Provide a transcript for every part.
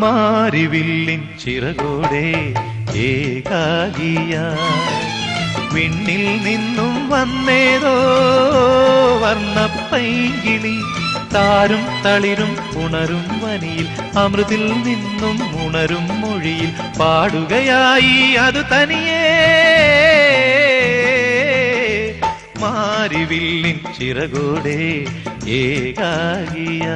മാരിവില്ലിൻ ചിറകോടെ ഏകാഗിയ വിണ്ണിൽ നിന്നും വന്നേതോ വർണപ്പൈകിളി താരും തളിരും ഉണരും വനിയിൽ അമൃതിൽ നിന്നും ഉണരും മൊഴിയിൽ പാടുകയായി അത് തനിയേ. മാരിവില്ലിൻ ചിറകോടെ ഏകാകിയ.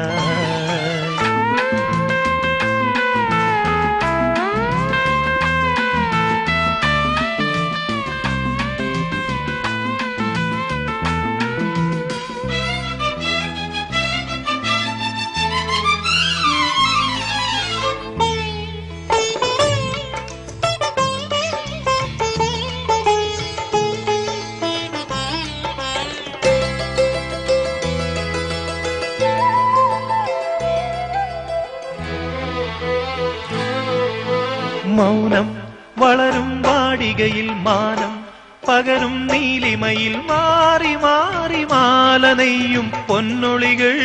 மௌனம் வளரும் வாடிகையில் மானம் பகரும் நீலிமையில் மாறி மாறி மாலனையும் பொன்னொழிகள்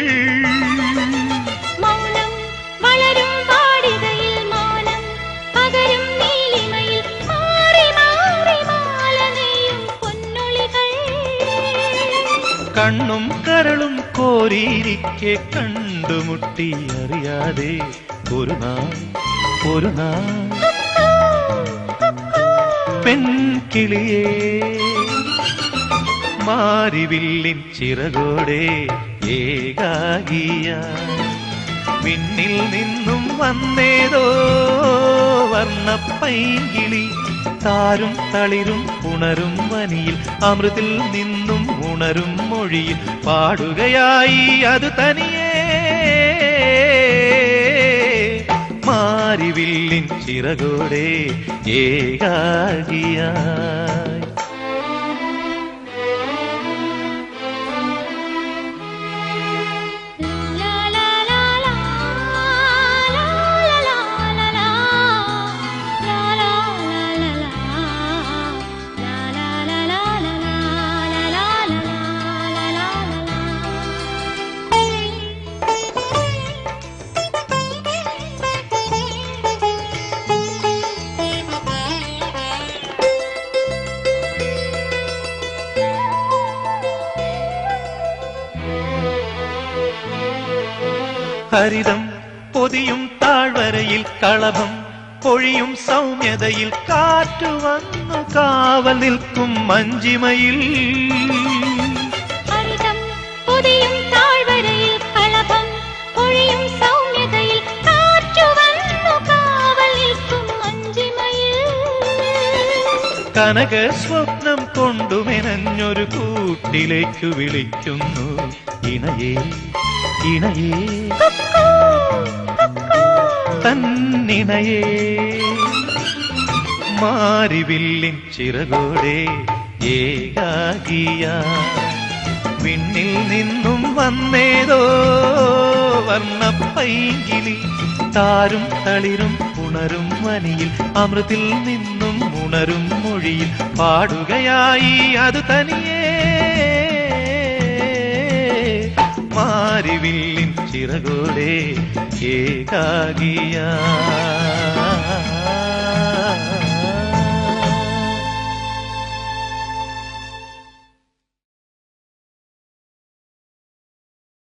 കണ്ണും കരളും കോരിയിരിക്കെ കണ്ടുമുട്ടി അറിയാതെ ഒരു നാൾ ഒരു നാൾ പെൺകിളിയേ മാരിവില്ലിൻ ചിറകോടെ ഏകാഗിയ വിണ്ണിൽ നിന്നും വന്നേതോ വർണപ്പൈങ്കിളി താരും തളിരും ഉണരും വനിയിൽ അമൃതിൽ നിന്നും ഉണരും മൊഴിയിൽ പാടുകയായി അത് തനിയേ ചിറകോടെ ഏകാകിയാ ഹരിതം പൊതിയും താഴ്വരയിൽ കളഭം പൊഴിയും സൗമ്യതയിൽ കാറ്റു വന്നു കാവൽ നിൽക്കും മഞ്ചിമയിൽ കനക സ്വപ്നം കൊണ്ടുമെനഞ്ഞൊരു കൂട്ടിലേക്ക് വിളിക്കുന്നു ഇണയേ. ഇണയേ. തന്നിണയേ. മാരിവില്ലിൻ ചിറകോടെ ഏകാകിയ. വിണ്ണിൽ നിന്നും വന്നേതോ വർണപ്പൈകിളി താരും തളിരും ഉണരും മനിയിൽ അമൃതിൽ നിന്നും ഉണരും മൊഴിയിൽ. പാടുകയായി അത് തനിയേ. അറിവില്ലിൻ ചിറകോടെ ഏകാഗിയാ